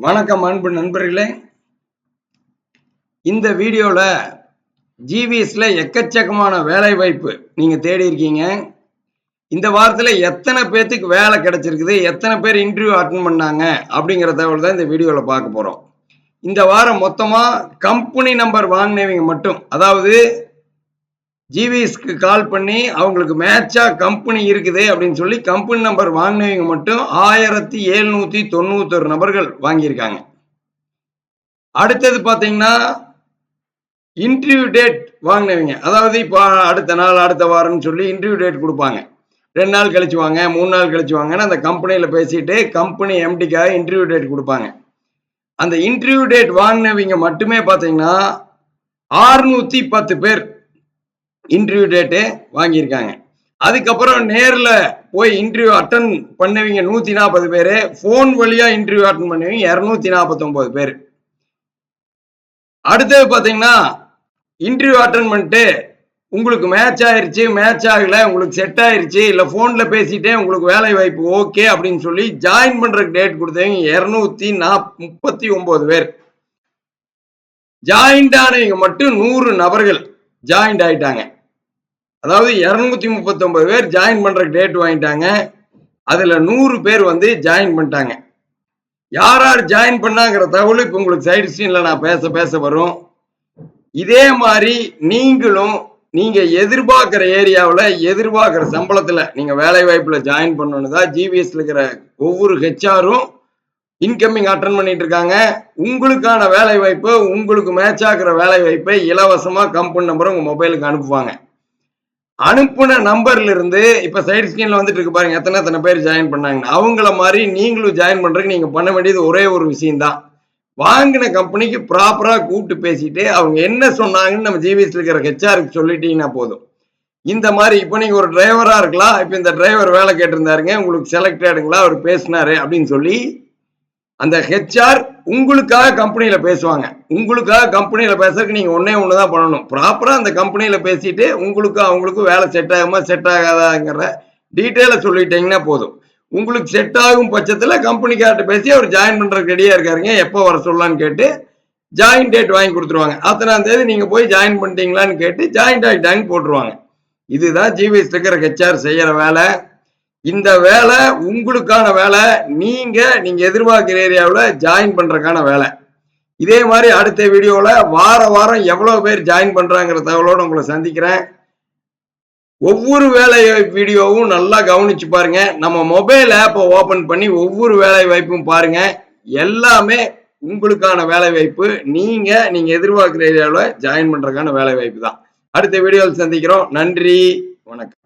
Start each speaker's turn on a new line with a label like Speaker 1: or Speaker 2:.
Speaker 1: வணக்கம் அன்பு நண்பர்களே. இந்த வீடியோவில் ஜிவிஎஸ்ல எக்கச்சக்கமான வேலை வாய்ப்பு நீங்கள் தேடி இருக்கீங்க இந்த வாரத்தில் எத்தனை பேர்த்துக்கு வேலை கிடைச்சிருக்குது எத்தனை பேர் இன்டர்வியூ அட்டன் பண்ணாங்க அப்படிங்கிற தகவல் தான் இந்த வீடியோவில் பார்க்க போகிறோம் இந்த வாரம் மொத்தமாக கம்பெனி நம்பர் வாங்கினவங்க மட்டும் அதாவது ஜிவிஎஸ்க்கு கால் பண்ணி அவங்களுக்கு மேட்சா கம்பெனி இருக்குது அப்படின்னு சொல்லி கம்பெனி நம்பர் வாங்கினவங்க மட்டும் ஆயிரத்தி எழுநூத்தி தொண்ணூத்தொரு நபர்கள் வாங்கியிருக்காங்க. அடுத்தது பார்த்தீங்கன்னா இன்டர்வியூ டேட் வாங்கினவங்க. அதாவது இப்போ அடுத்த நாள் அடுத்த வாரம்னு சொல்லி இன்டர்வியூ டேட் கொடுப்பாங்க. ரெண்டு நாள் கழிச்சு வாங்க மூணு நாள் கழிச்சு வாங்கன்னு அந்த கம்பெனியில் பேசிட்டு கம்பெனி எம்டிக்காக இன்டர்வியூ டேட் கொடுப்பாங்க. அந்த இன்டர்வியூ டேட் வாங்கினவங்க மட்டுமே பார்த்தீங்கன்னா ஆறுநூத்தி பத்து பேர் இன்டர்வியூ டேட்டு வாங்கியிருக்காங்க. அதுக்கப்புறம் நேரில் போய் இன்டர்வியூ அட்டன் பண்ணவங்க நூற்றி நாற்பது பேர். ஃபோன் வழியாக இன்டர்வியூ அட்டன் பண்ணவங்க இரநூத்தி நாற்பத்தொம்போது பேர். அடுத்தது பார்த்தீங்கன்னா இன்டர்வியூ அட்டன் பண்ணிட்டு உங்களுக்கு மேட்ச் ஆயிருச்சு மேட்ச் ஆகல உங்களுக்கு செட் ஆயிருச்சு இல்லை ஃபோனில் பேசிட்டே உங்களுக்கு வேலை வாய்ப்பு ஓகே அப்படின்னு சொல்லி ஜாயின் பண்ணுறதுக்கு டேட் கொடுத்தவங்க இரநூத்தி நாப் முப்பத்தி ஒம்பது பேர். ஜாயிண்ட் ஆனவங்க மட்டும் நூறு நபர்கள் ஜாயிண்ட் ஆயிட்டாங்க. அதாவது இரநூத்தி முப்பத்தொன்பது பேர் ஜாயின் பண்ற டேட் வாங்கிட்டாங்க. அதுல நூறு பேர் வந்து ஜாயின் பண்ணிட்டாங்க. யார் யார் ஜாயின் பண்ணாங்கிற தகவல் இப்போ உங்களுக்கு சைடு ஸ்க்ரீன்ல நான் பேச பேச வரும். இதே மாதிரி நீங்களும் நீங்க எதிர்பார்க்கிற ஏரியாவில் எதிர்பார்க்கிற சம்பளத்தில் நீங்க வேலை வாய்ப்புல ஜாயின் பண்ணணும் தான் ஜிபிஎஸ்ல இருக்கிற ஒவ்வொரு ஹெச்ஆரும் இன்கமிங் அட்டன் பண்ணிட்டு இருக்காங்க. உங்களுக்கான வேலை வாய்ப்பு உங்களுக்கு மேட்ச் ஆகிற வேலை வாய்ப்பை இலவசமாக கம்பெனி நம்பரை உங்க மொபைலுக்கு அனுப்புவாங்க. அனுப்புன நம்பர்ல இருந்து இப்ப சைடு ஸ்கிரீன்ல வந்துட்டு இருக்கு பாருங்க எத்தனை எத்தனை பேர் ஜாயின் பண்ணாங்க அவங்கள மாதிரி நீங்களும் ஜாயின் பண்றதுக்கு நீங்க பண்ண வேண்டியது ஒரே ஒரு விஷயம் தான் வாங்கின கம்பெனிக்கு ப்ராப்பரா கூப்பிட்டு பேசிட்டு அவங்க என்ன சொன்னாங்கன்னு நம்ம ஜிவிஎஸ்ல இருக்கிற ஹெச்ஆருக்கு சொல்லிட்டீங்கன்னா போதும். இந்த மாதிரி இப்போ நீங்க ஒரு டிரைவரா இருக்கலாம் இப்போ இந்த டிரைவர் வேலை கேட்டிருந்தாருங்க உங்களுக்கு செலக்ட் ஆயிடுங்களா அவர் பேசினாரு அப்படின்னு சொல்லி அந்த ஹெச்ஆர் உங்களுக்காக கம்பெனியில் பேசுவாங்க. உங்களுக்காக கம்பெனியில் பேசுறதுக்கு நீங்கள் ஒன்றே ஒன்று தான் பண்ணணும் ப்ராப்பராக அந்த கம்பெனியில் பேசிட்டு உங்களுக்கு அவங்களுக்கும் வேலை செட் ஆகுமா செட் ஆகாதாங்கிற டீட்டெயிலை சொல்லிட்டீங்கன்னா போதும். உங்களுக்கு செட் ஆகும் பட்சத்தில் கம்பெனிக்கார்ட்ட பேசி அவர் ஜாயின் பண்ணுறதுக்கு ரெடியாக இருக்காருங்க. எப்போ வர சொல்லலான்னு கேட்டு ஜாயின் டேட் வாங்கி கொடுத்துருவாங்க. அத்தனாம் தேதி நீங்கள் போய் ஜாயின் பண்ணிட்டீங்களான்னு கேட்டு ஜாயின் ஆகிட்டாங்க போட்டுருவாங்க. இதுதான் ஜிவிஎஸ் இருக்கிற ஹெச்ஆர் செய்கிற வேலை. இந்த வேலை உங்களுக்கான வேலை. நீங்க நீங்க எதிர்பார்க்கிற ஏரியாவில் ஜாயின் பண்றதுக்கான வேலை. இதே மாதிரி அடுத்த வீடியோவில் வார வாரம் எவ்வளோ பேர் ஜாயின் பண்றாங்கிற தகவலோடு உங்களை சந்திக்கிறேன். ஒவ்வொரு வேலை வீடியோவும் நல்லா கவனிச்சு பாருங்க. நம்ம மொபைல் ஆப்பை ஓபன் பண்ணி ஒவ்வொரு வேலை வாய்ப்பும் பாருங்க. எல்லாமே உங்களுக்கான வேலை வாய்ப்பு. நீங்க நீங்க எதிர்பார்க்கிற ஏரியாவில் ஜாயின் பண்றதுக்கான வேலை வாய்ப்பு தான். அடுத்த வீடியோவில் சந்திக்கிறோம். நன்றி. வணக்கம்.